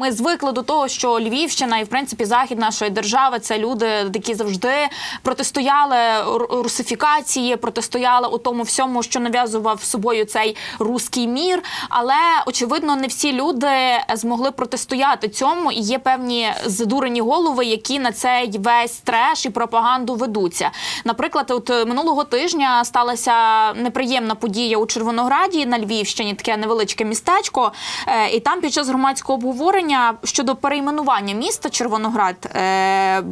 Ми звикли до того, що Львівщина і в принципі захід нашої держави це люди, які завжди протистояли русифікації, протистояли у тому всьому, що нав'язував собою цей руський мір. Але очевидно, не всі люди змогли протистояти цьому, і є певні задурені голови, які на цей весь треш і пропаганду ведуться. Наприклад, от е, минулого тижня сталася неприємна подія у Червонограді на Львівщині, таке невеличке містечко. Е, І там під час громадського обговорення щодо перейменування міста Червоноград е,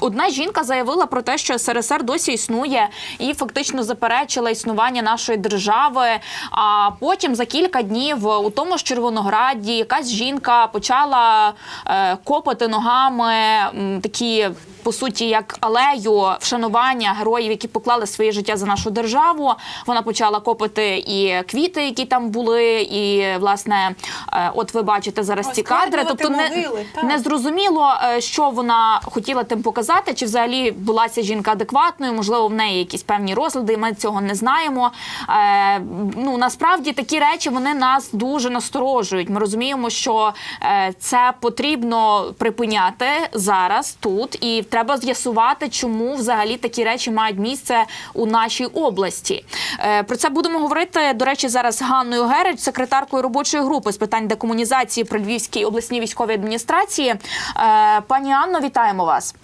одна жінка заявила про те, що СРСР досі існує і фактично заперечила існування нашої держави. А потім за кілька днів у тому ж Червонограді якась жінка почала е, копати ногами такі. По суті, як алею вшанування героїв, які поклали своє життя за нашу державу. Вона почала копати і квіти, які там були, і власне, е, от ви бачите зараз ці кадри. Тобто не, не зрозуміло, е, що вона хотіла тим показати, чи взагалі була ця жінка адекватною, можливо, в неї якісь певні розлади, і ми цього не знаємо. Е, ну насправді такі речі вони нас дуже насторожують. Ми розуміємо, що е, це потрібно припиняти зараз тут, і треба з'ясувати, чому взагалі такі речі мають місце у нашій області. Е, про це будемо говорити. До речі, зараз з Ганною Гереч, секретаркою робочої групи з питань декомунізації при Львівській обласній військовій адміністрації. Е, пані Анно, вітаємо вас.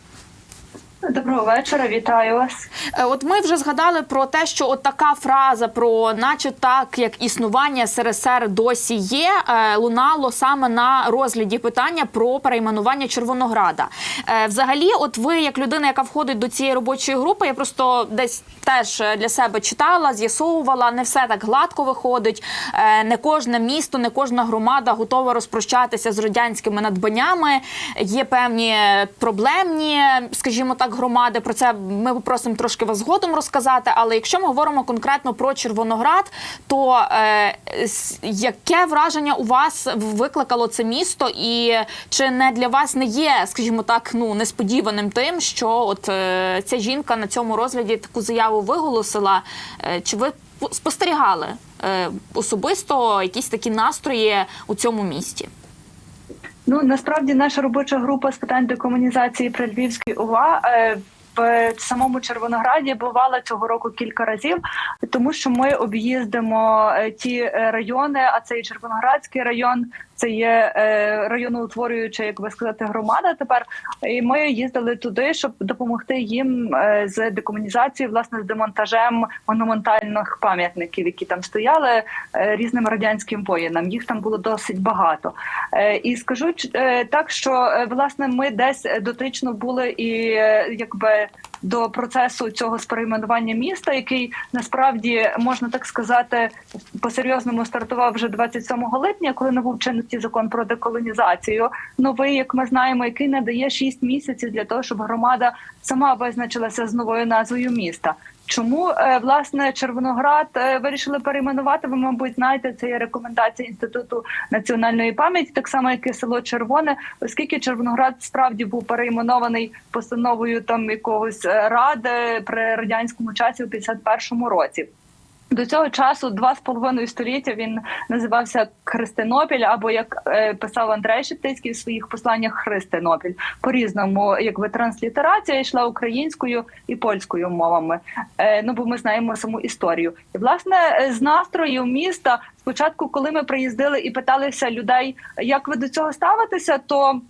Доброго вечора, вітаю вас. Е, От ми вже згадали про те, що от така фраза про, наче так, як існування СРСР досі є, е, лунало саме на розгляді питання про перейменування Червонограда. Е, Взагалі, от ви, як людина, яка входить до цієї робочої групи, я просто десь теж для себе читала, з'ясовувала, не все так гладко виходить. Не кожне місто, не кожна громада готова розпрощатися з радянськими надбаннями. Є певні проблемні, скажімо так, громади. Про це ми попросимо трошки вас згодом розказати. Але якщо ми говоримо конкретно про Червоноград, то е, яке враження у вас викликало це місто, і чи не для вас не є, скажімо так, ну несподіваним тим, що от е, ця жінка на цьому розгляді таку заяву виголосила? Е, чи ви по- спостерігали е, особисто якісь такі настрої у цьому місті? Ну насправді наша робоча група з питань декомунізації при Львівській ОВА е, в самому Червонограді бувала цього року кілька разів, тому що ми об'їздимо е, ті е, райони, а це і Червоноградський район. Це є е, районоутворююча, як би сказати, громада. Тепер і ми їздили туди, щоб допомогти їм е, з декомунізацією, власне, з демонтажем монументальних пам'ятників, які там стояли е, різним радянським воїнам. Їх там було досить багато. І скажу так, що власне ми десь дотично були і якби. До процесу цього сприйменування міста, який насправді можна так сказати, по серйозному стартував вже 27 липня, коли набув чинності закон про деколонізацію. Новий, як ми знаємо, який надає 6 місяців для того, щоб громада сама визначилася з новою назвою міста. Чому е, власне Червоноград е, вирішили перейменувати? Ви, мабуть, знаєте, це є рекомендація інституту національної пам'яті, так само як і село Червоне, оскільки Червоноград справді був перейменований постановою там якогось е, ради при радянському часі у 51-му році. До цього часу два з половиною століття він називався Христинопіль, або як е, писав Андрей Шептицький в своїх посланнях Христинопіль. По різному, якби транслітерація йшла українською і польською мовами. Е, ну бо ми знаємо саму історію. І власне з настроїв міста, спочатку, коли ми приїздили і питалися людей, як ви до цього ставитеся, то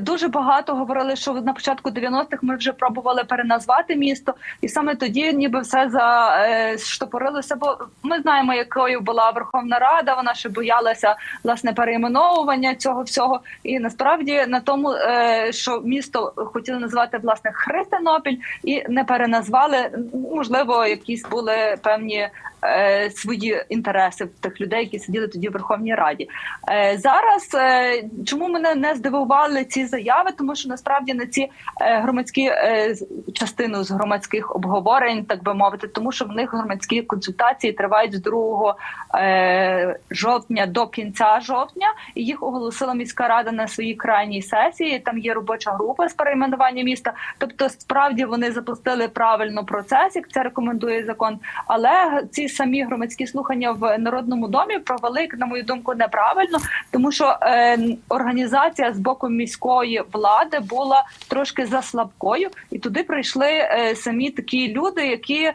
Дуже багато говорили, що на початку 90-х ми вже пробували переназвати місто, і саме тоді ніби все заштопорилося. Бо ми знаємо, якою була Верховна Рада. Вона ще боялася власне перейменовування цього всього. І насправді на тому, е, що місто хотіли назвати власне Христинопіль, і не переназвали. Можливо, якісь були певні е, свої інтереси тих людей, які сиділи тоді в Верховній Раді. Е, зараз е, чому мене не здивували ці заяви? Тому що насправді на ці е, громадські е, частину з громадських обговорень, так би мовити, тому що в них громадські консультації тривають з 2 е, жовтня до кінця жовтня, і їх оголосила міська рада на своїй крайній сесії. Там є робоча група з перейменування міста. Тобто, справді вони запустили правильно процес, як це рекомендує закон. Але ці самі громадські слухання в народному домі провели, на мою думку, неправильно, тому що е, організація з боку міської влади була трошки заслабкою, і туди прийшли е, самі такі люди, які, е,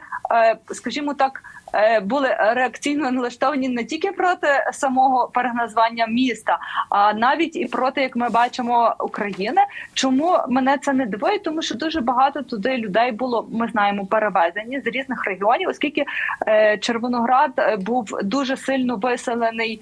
скажімо так. Е, Були реакційно налаштовані не тільки проти самого переназвання міста, а навіть і проти, як ми бачимо, України. Чому мене це не дивує? Тому що дуже багато туди людей було. Ми знаємо, перевезені з різних регіонів, оскільки е, Червоноград е, був дуже сильно виселений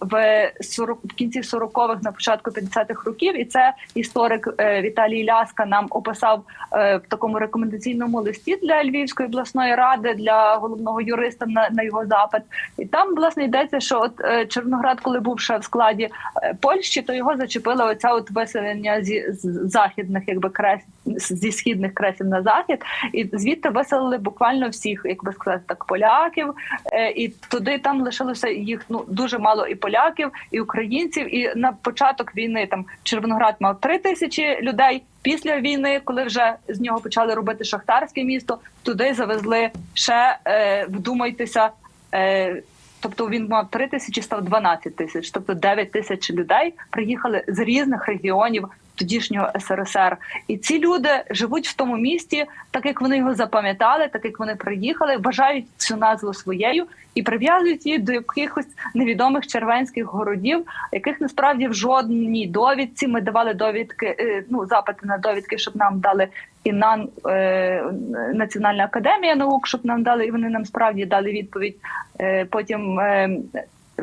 в 40, в кінці 40-х, на початку 50-х років, і це історик Віталій Ляска нам описав в такому рекомендаційному листі для Львівської обласної ради для головного юриста на, на його запит. І там власне йдеться, що от е, Червоноград, коли був ще в складі е, Польщі, то його зачепило оця от виселення зі з західних, якби крес зі східних кресів на захід, і звідти виселили буквально всіх, як би сказати, так поляків. Е, і туди там лишилося їх ну дуже мало і поляків, і українців. І на початок війни там Червоноград мав три тисячі людей. Після війни, коли вже з нього почали робити шахтарське місто, туди завезли ще е, вдумайтеся. Е, Тобто він мав 3 тисячі, став 12 тисяч, тобто 9 тисяч людей приїхали з різних регіонів тодішнього СРСР. І ці люди живуть в тому місті, так як вони його запам'ятали, так як вони приїхали, вважають цю назву своєю і прив'язують її до якихось невідомих червенських городів, яких насправді в жодній довідці ми давали довідки, е, ну запити на довідки, щоб нам дали і НАН е, Національна академія наук, щоб нам дали, і вони нам справді дали відповідь. Е, потім. Е,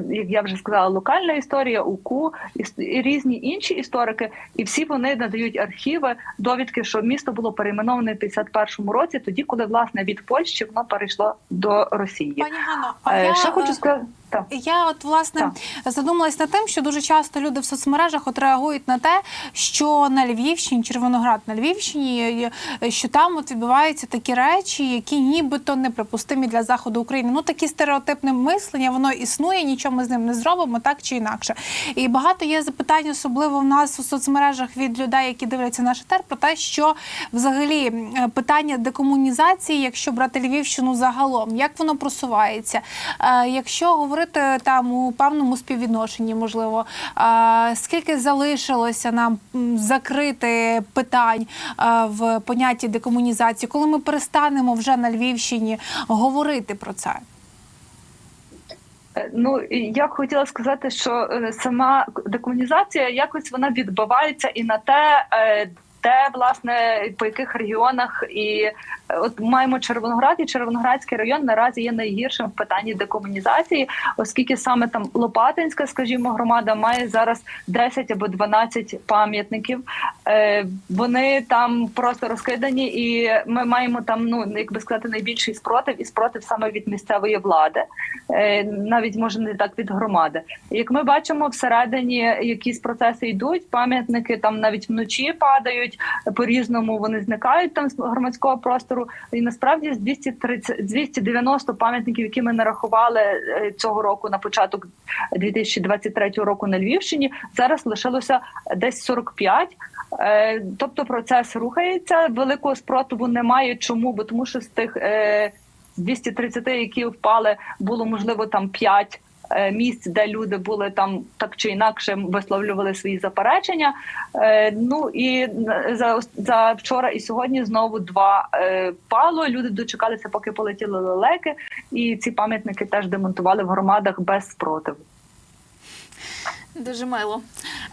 як я вже сказала, локальна історія, УКУ і, різні інші історики, і всі вони надають архіви, довідки, що місто було перейменоване в 51-му році, тоді, коли власне від Польщі воно перейшло до Росії. Пані Ганно, а Е, я, Ще хочу е, сказати. Так. Я от власне задумалась над тим, що дуже часто люди в соцмережах от реагують на те, що на Львівщині, Червоноград на Львівщині, що там от відбуваються такі речі, які нібито неприпустимі для заходу України. Ну такі стереотипне мислення, воно існує, нічого ми з ним не зробимо, так чи інакше. І багато є запитань, особливо в нас у соцмережах від людей, які дивляться наш етер, про те, що взагалі питання декомунізації, якщо брати Львівщину загалом, як воно просувається, Е, якщо говорити там у певному співвідношенні, можливо, скільки залишилося нам закрити питань е, в понятті декомунізації, коли ми перестанемо вже на Львівщині говорити про це? Е, Ну я б хотіла сказати, що е, сама декомунізація якось вона відбувається і на те, де власне по яких регіонах і от маємо Червоноград і Червоноградський район наразі є найгіршим в питанні декомунізації, оскільки саме там Лопатинська, скажімо, громада має зараз 10 або 12 пам'ятників. Е, Вони там просто розкидані, і ми маємо там, ну як би сказати, найбільший спротив і спротив саме від місцевої влади, е, навіть може не так від громади. Як ми бачимо, всередині якісь процеси йдуть, пам'ятники там навіть вночі падають по різному. Вони зникають там з громадського простору. І насправді з 230, 290 пам'ятників, які ми нарахували е, цього року на початок 2023 року на Львівщині, зараз лишилося десь 45. Е, Тобто процес рухається. Великого спротиву немає. Чому? Бо тому, що з тих е, з 230, які впали, було можливо там 5 е, місць, де люди були там так чи інакше висловлювали свої заперечення. Е, Ну і е, за за вчора і сьогодні знову два пало. Люди дочекалися, поки полетіли лелеки, і ці пам'ятники теж демонтували в громадах без спротиву. Дуже мило.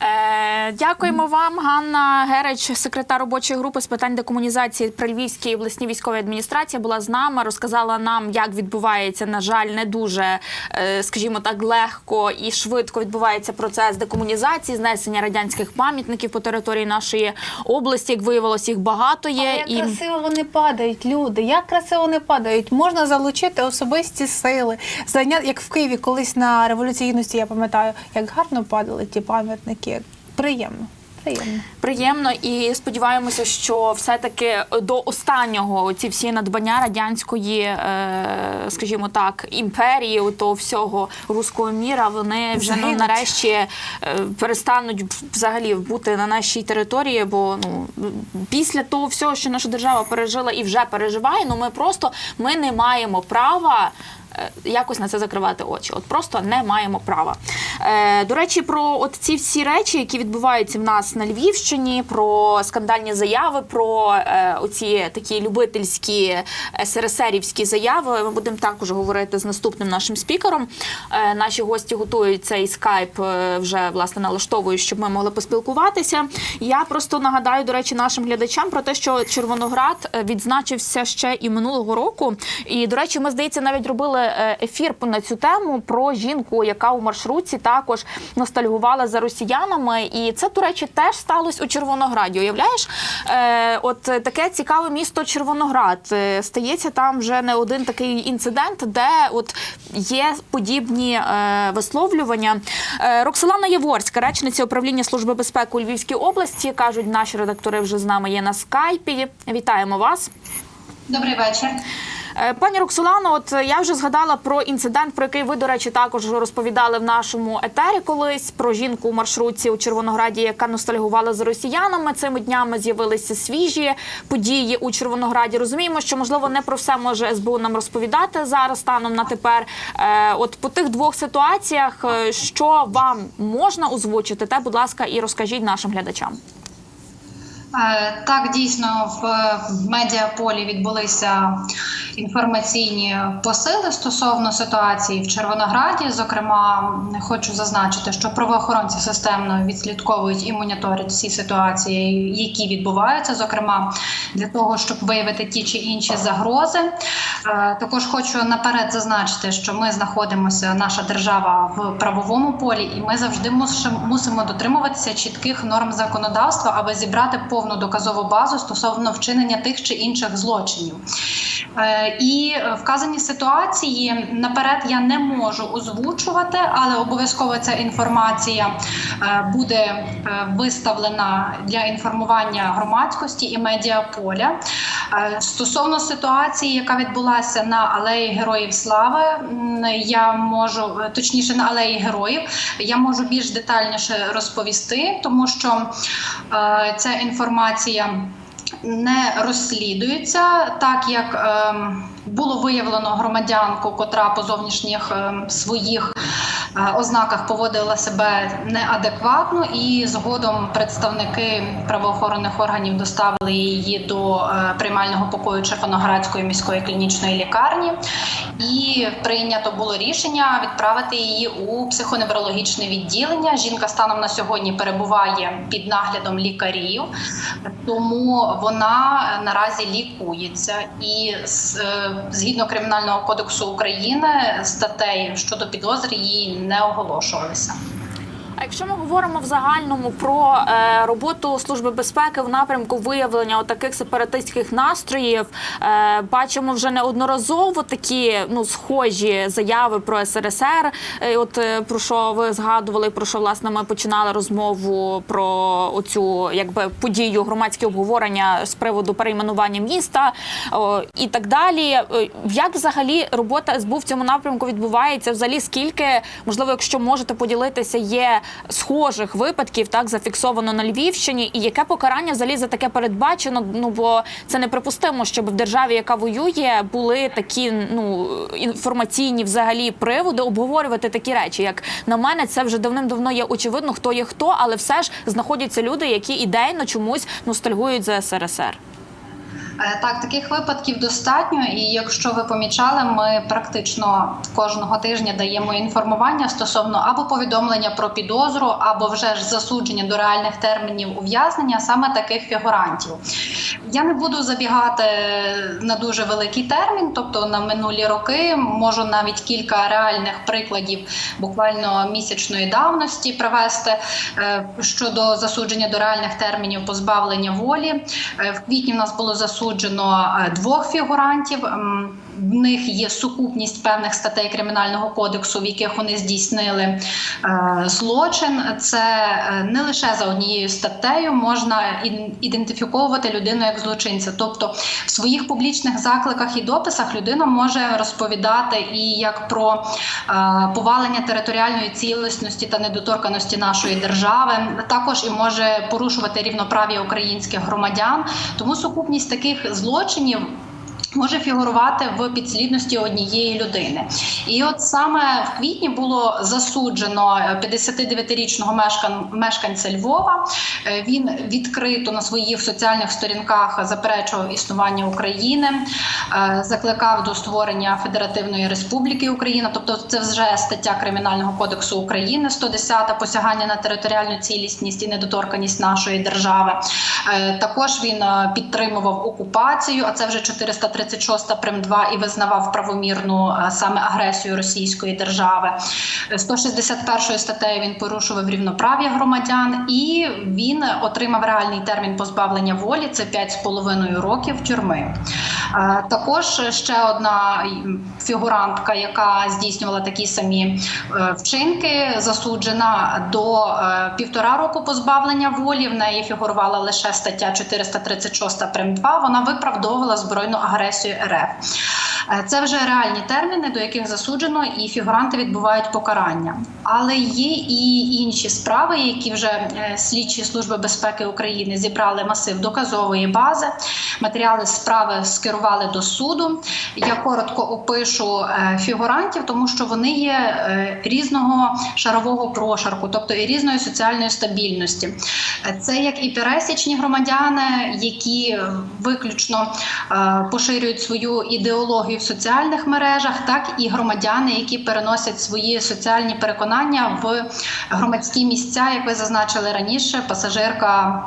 Е, дякуємо вам, Ганна Гереч, секретар робочої групи з питань декомунізації при Львівській обласній військовій адміністрації, була з нами, розказала нам, як відбувається, на жаль, не дуже, е, скажімо так, легко і швидко відбувається процес декомунізації, знесення радянських пам'ятників по території нашої області. Як виявилось, їх багато є. Але як красиво вони падають, люди. Як красиво вони падають. Можна залучити особисті сили. Зайняти, як в Києві колись на революції гідності, я пам'ятаю, як гарно падали ті пам'ятники. Приємно. Приємно. Приємно і сподіваємося, що все-таки до останнього ці всі надбання радянської, е, скажімо так, імперії, того всього руського міра, вони вже ну, нарешті е, перестануть взагалі бути на нашій території. Бо ну після того всього, що наша держава пережила і вже переживає, ну ми просто ми не маємо права. Е, якось на це закривати очі. От просто не маємо права. Е, До речі, про от ці всі речі, які відбуваються в нас на Львівщині, про скандальні заяви, про е, оці такі любительські СРСРівські заяви. Ми будемо також говорити з наступним нашим спікером. Наші гості готують цей скайп вже власне налаштовують, щоб ми могли поспілкуватися. Я просто нагадаю, до речі, нашим глядачам про те, що Червоноград відзначився ще і минулого року. І до речі, ми здається навіть робили е, ефір на цю тему про жінку, яка у маршрутці також ностальгувала за росіянами. І це, до речі, теж сталося у Червонограді. Уявляєш, е, от таке цікаве місто Червоноград. Е, Стається там вже не один такий інцидент, де от є подібні висловлювання. Роксолана Яворська, речниця управління служби безпеки у Львівській області, кажуть, наші редактори вже з нами є на скайпі. Вітаємо вас. Добрий вечір. Е, Пані Роксолано, от я вже згадала про інцидент, про який ви, до речі, також розповідали в нашому етері колись про жінку у маршрутці у Червонограді, яка ностальгувала за росіянами. Цими днями з'явилися свіжі події у Червонограді. Розуміємо, що можливо не про все може СБУ нам розповідати зараз станом на тепер. Е, От по тих двох ситуаціях, е, що вам можна озвучити, те, будь ласка, і розкажіть нашим глядачам. Е, Так, дійсно, в медіаполі відбулися інформаційні посили стосовно ситуації в Червонограді. Зокрема, хочу зазначити, що правоохоронці системно відслідковують і моніторять всі ситуації, які відбуваються, зокрема для того, щоб виявити ті чи інші загрози. Е, Також хочу наперед зазначити, що ми знаходимося, наша держава в правовому полі, і ми завжди мусимо- мусимо дотримуватися чітких норм законодавства, аби зібрати повну доказову базу стосовно вчинення тих чи інших злочинів. Е, І е, вказані ситуації наперед я не можу озвучувати, але обов'язково ця інформація е, буде виставлена для інформування громадськості і медіаполя. Стосовно ситуації, яка відбулася на алеї Героїв Слави, я можу точніше на алеї Героїв, я можу більш детальніше розповісти, тому що ця інформація не розслідується, так як ем, було виявлено громадянку, котра по зовнішніх ем, своїх ознаках поводила себе неадекватно, і згодом представники правоохоронних органів доставили її до е, приймального покою Червоноградської міської клінічної лікарні, і прийнято було рішення відправити її у психоневрологічне відділення. Жінка станом на сьогодні перебуває під наглядом лікарів, тому вона е, наразі лікується і е, згідно кримінального кодексу України статей щодо підозри їй не оголошувалися. Якщо ми говоримо в загальному про е, роботу служби безпеки в напрямку виявлення таких сепаратистських настроїв, е, бачимо вже неодноразово такі ну схожі заяви про СРСР. Е, от е, про що ви згадували, про що власне ми починали розмову про оцю якби подію громадське обговорення з приводу перейменування міста о, і так далі. Е, Як взагалі робота СБУ в цьому напрямку відбувається? Взагалі, скільки можливо, якщо можете поділитися, є схожих випадків, так зафіксовано на Львівщині, і яке покарання взагалі за таке передбачено? Ну бо це неприпустимо, щоб в державі, яка воює, були такі ну інформаційні взагалі приводи обговорювати такі речі. Як на мене, це вже давним-давно є очевидно, хто є хто, але все ж знаходяться люди, які ідейно чомусь ностальгують за СРСР. Е, Так, таких випадків достатньо, і якщо ви помічали, ми практично кожного тижня даємо інформування стосовно або повідомлення про підозру, або вже ж засудження до реальних термінів ув'язнення саме таких фігурантів. Я не буду забігати на дуже великий термін, тобто на минулі роки можу навіть кілька реальних прикладів буквально місячної давності привести е, щодо засудження до реальних термінів позбавлення волі. Е, В квітні в нас було засуджено е, двох фігурантів. В них є сукупність певних статей кримінального кодексу, в яких вони здійснили е, злочин. Це е, не лише за однією статтею можна ідентифіковувати людину як злочинця. Тобто в своїх публічних закликах і дописах людина може розповідати і як про е, повалення територіальної цілісності та недоторканості нашої держави, також і може порушувати рівноправ'я українських громадян. Тому сукупність таких злочинів. Може фігурувати в підслідності однієї людини. І от саме в квітні було засуджено 59-річного мешкан, мешканця Львова. Е, Він відкрито на своїх соціальних сторінках заперечував існування України, е, закликав до створення Федеративної Республіки Україна, тобто це вже стаття Кримінального кодексу України, 110 посягання на територіальну цілісність і недоторканість нашої держави. Е, Також він е, підтримував окупацію, а це вже 436 прим 2 і визнавав правомірну е, саме агресію Російської держави. Е, 161 статтею він порушував рівноправ'я громадян, і він отримав реальний термін позбавлення волі. Це 5,5 років тюрми. Е, Також ще одна фігурантка, яка здійснювала такі самі е, вчинки, засуджена до е, півтора року позбавлення волі. В неї фігурувала лише стаття 436 прим 2. Вона виправдовувала збройну агресію РФ. Це вже реальні терміни, до яких засуджено, і фігуранти відбувають покарання. Але є і інші справи, які вже слідчі служби безпеки України зібрали масив доказової бази. Матеріали справи скерували до суду. Я коротко опишу е, фігурантів, тому що вони є е, різного шарового прошарку, тобто і різної соціальної стабільності. Це як і пересічні громадяни, які виключно е, поширюють свою ідеологію в соціальних мережах, так і громадяни, які переносять свої соціальні переконання в громадські місця, як ви зазначили раніше, пасажирка.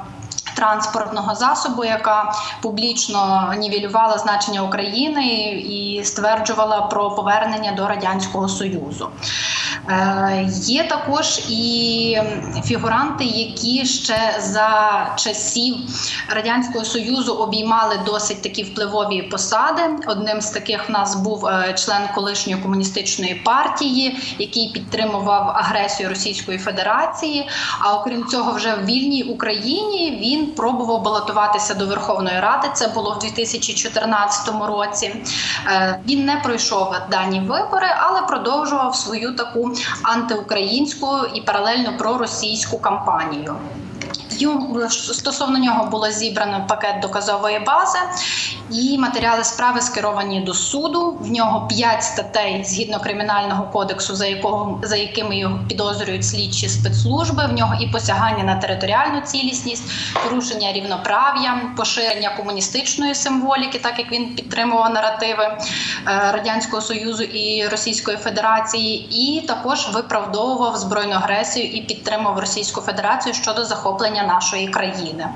Транспортного засобу, яка публічно нівелювала значення України і стверджувала про повернення до радянського союзу. Е, є також і фігуранти, які ще за часів радянського союзу обіймали досить такі впливові посади. Одним з таких в нас був е, член колишньої комуністичної партії, який підтримував агресію Російської Федерації. А окрім цього, вже в вільній Україні він пробував балотуватися до Верховної Ради. Це було в 2014 році. Е, Він не пройшов дані вибори, але продовжував свою таку антиукраїнську і паралельно проросійську кампанію. Йому- Стосовно нього було зібрано пакет доказової бази, і матеріали справи скеровані до суду. В нього 5 статей згідно кримінального кодексу, за якого за якими його підозрюють слідчі спецслужби. В нього і посягання на територіальну цілісність, порушення рівноправ'я, поширення комуністичної символіки, так як він підтримував наративи е, радянського союзу і Російської Федерації, і також виправдовував збройну агресію і підтримував Російську Федерацію щодо захоплення нашої країни.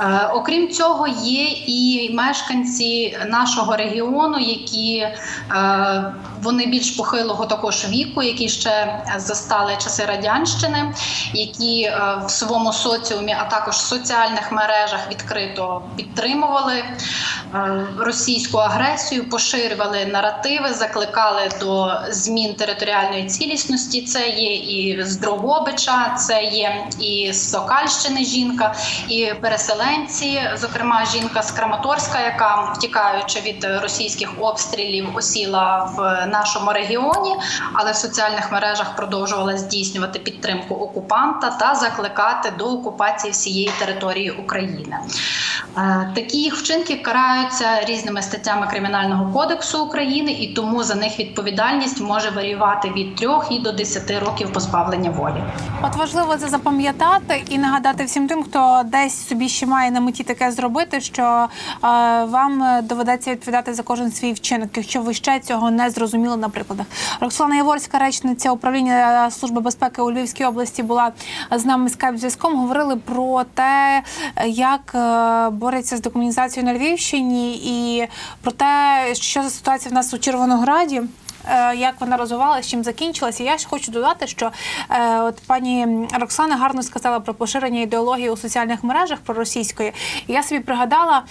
Е, Окрім цього, є і мешканці нашого регіону, які е, вони більш похилого також віку, які ще застали часи радянщини, які е, в своєму соціумі, а також в соціальних мережах відкрито підтримували е, російську агресію, поширювали наративи, закликали до змін територіальної цілісності. Це є і з Дрогобича, це є і з Сокальщини жінка, і переселенці, зокрема жінка з Краматорська, яка втікаючи від російських обстрілів, осіла в нашому регіоні, але в соціальних мережах продовжувала здійснювати підтримку окупанта та закликати до окупації всієї території України. Е, Такі їх вчинки караються різними статтями Кримінального кодексу України, і тому за них відповідальність може варіювати від 3 і до 10 років позбавлення волі. От важливо це запам'ятати і нагадати всім тим, хто десь собі ще має на меті таке зробити, що е, вам доведеться відповідати за кожен свій вчинок, якщо ви ще цього не зрозуміли на прикладах. Роксолана Яворська, речниця управління Служби безпеки у Львівській області, була з нами скайп зв'язком. Говорили про те, як бореться з декомунізацією на Львівщині, і про те, що за ситуація в нас у Червонограді. Е, Як вона розвивалася, чим закінчилася. Я ж хочу додати, що е, от пані Роксана гарно сказала про поширення ідеології у соціальних мережах проросійської. Я собі пригадала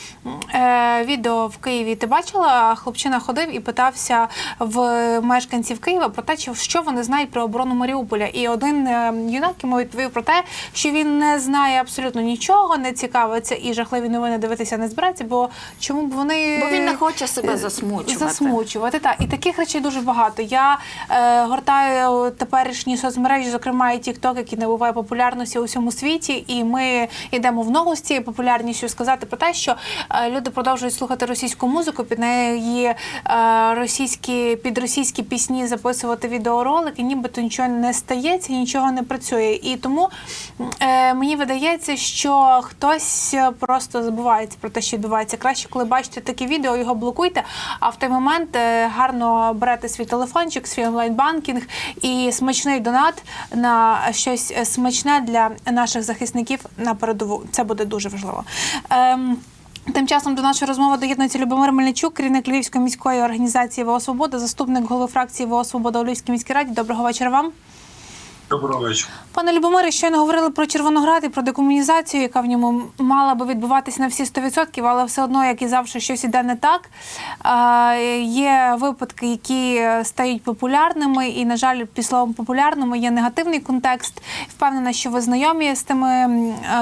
е, відео в Києві. Ти бачила, хлопчина ходив і питався в мешканців Києва про те, що вони знають про оборону Маріуполя. І один юнак йому відповів про те, що він не знає абсолютно нічого, не цікавиться і жахливі новини дивитися не збирається, бо чому б вони Бо він не хоче себе засмучувати. засмучувати. Та і таких речей дуже багато. Я е, гортаю теперішні соцмережі, зокрема і TikTok, який набуває популярності у всьому світі, і ми йдемо в ногу з цією популярністю сказати про те, що е, люди продовжують слухати російську музику, під неї е, російські під російські пісні записувати відеоролики, нібито нічого не стається, нічого не працює. І тому е, мені видається, що хтось просто забувається про те, що відбувається. Краще, коли бачите таке відео, його блокуйте. А в той момент е, гарно берете свій телефончик, свій онлайн-банкінг і смачний донат на щось е, смачне для наших захисників на передову. Це буде дуже важливо. Ем, Тим часом до нашої розмови доєднується Любомир Мельничук, керівник Львівської міської організації ВО Свобода, заступник голови фракції ВО Свобода у Львівській міській раді. Доброго вечора вам. Доброго вечора. Пане Любомире, щойно говорили про Червоноград і про декомунізацію, яка в ньому мала би відбуватися на всі 100%, але все одно, як і завжди, щось іде не так. Є випадки, які стають популярними, і, на жаль, під словом популярними є негативний контекст. Впевнена, що ви знайомі з тими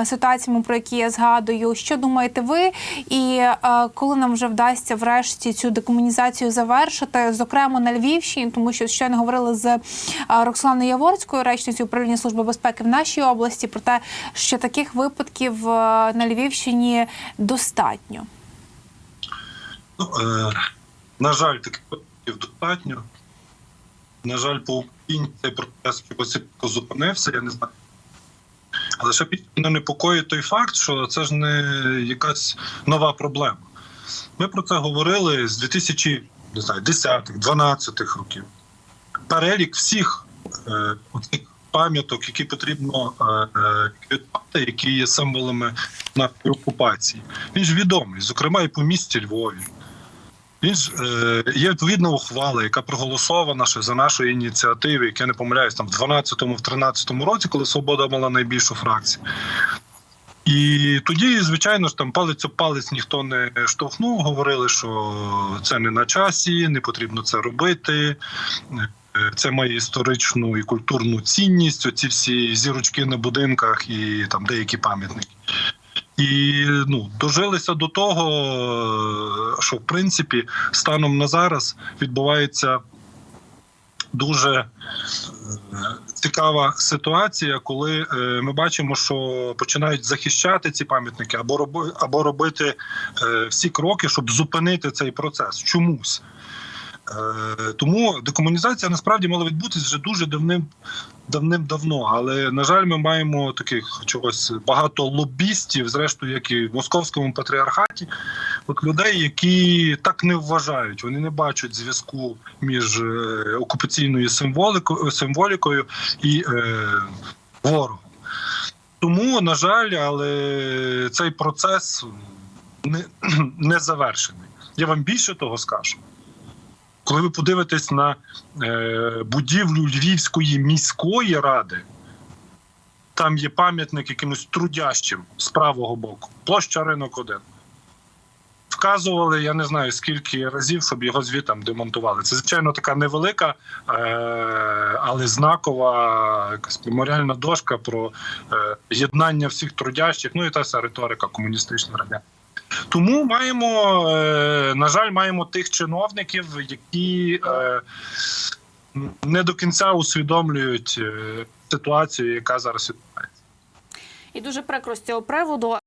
ситуаціями, про які я згадую. Що думаєте ви? І коли нам вже вдасться врешті цю декомунізацію завершити, зокрема на Львівщині, тому що щойно говорили з Роксоланою Яворською, речницею управління служби безпеки в нашій області, про те, що таких випадків е, на Львівщині достатньо. Ну, е, на жаль, таких випадків достатньо. На жаль, по Україні цей процес чогось зупинився, я не знаю. Але ще більше мене непокоїть той факт, що це ж не якась нова проблема. Ми про це говорили з 2010-х, 12-х років. Перелік всіх е, оцих пам'яток, які потрібно е, е, які є символами нашої окупації. Він ж відомий, зокрема і по місті Львові. Він ж е, є відповідна ухвала, яка проголосована ще за нашою ініціативою, як я не помиляюсь, там в 12-13 році, коли Свобода мала найбільшу фракцію. І тоді, звичайно ж, там палець об палець ніхто не штовхнув, говорили, що це не на часі, не потрібно це робити. Це має історичну і культурну цінність. Оці всі зірочки на будинках і там деякі пам'ятники. І ну дожилися до того, що в принципі станом на зараз відбувається дуже е, цікава ситуація, коли е, ми бачимо, що починають захищати ці пам'ятники або роби, або робити е, всі кроки, щоб зупинити цей процес чомусь. Е, Тому декомунізація насправді мала відбутися вже дуже давним давним-давно. Але на жаль, ми маємо таких чогось багато лобістів, зрештою, як і в московському патріархаті, от людей, які так не вважають, вони не бачать зв'язку між е, окупаційною символикою, символікою і е, ворогом. Тому, на жаль, але цей процес не, не завершений. Я вам більше того скажу. Коли ви подивитесь на е, будівлю Львівської міської ради, там є пам'ятник якимось трудящим з правого боку, площа ринок 1. Вказували, я не знаю скільки разів, щоб його звітом демонтували. Це, звичайно, така невелика, е, але знакова якась меморіальна дошка про е, єднання всіх трудящих, ну і та вся риторика комуністична радянська. Тому маємо е, на жаль, маємо тих чиновників, які е, не до кінця усвідомлюють е, ситуацію, яка зараз відбувається, і дуже прикро з цього приводу.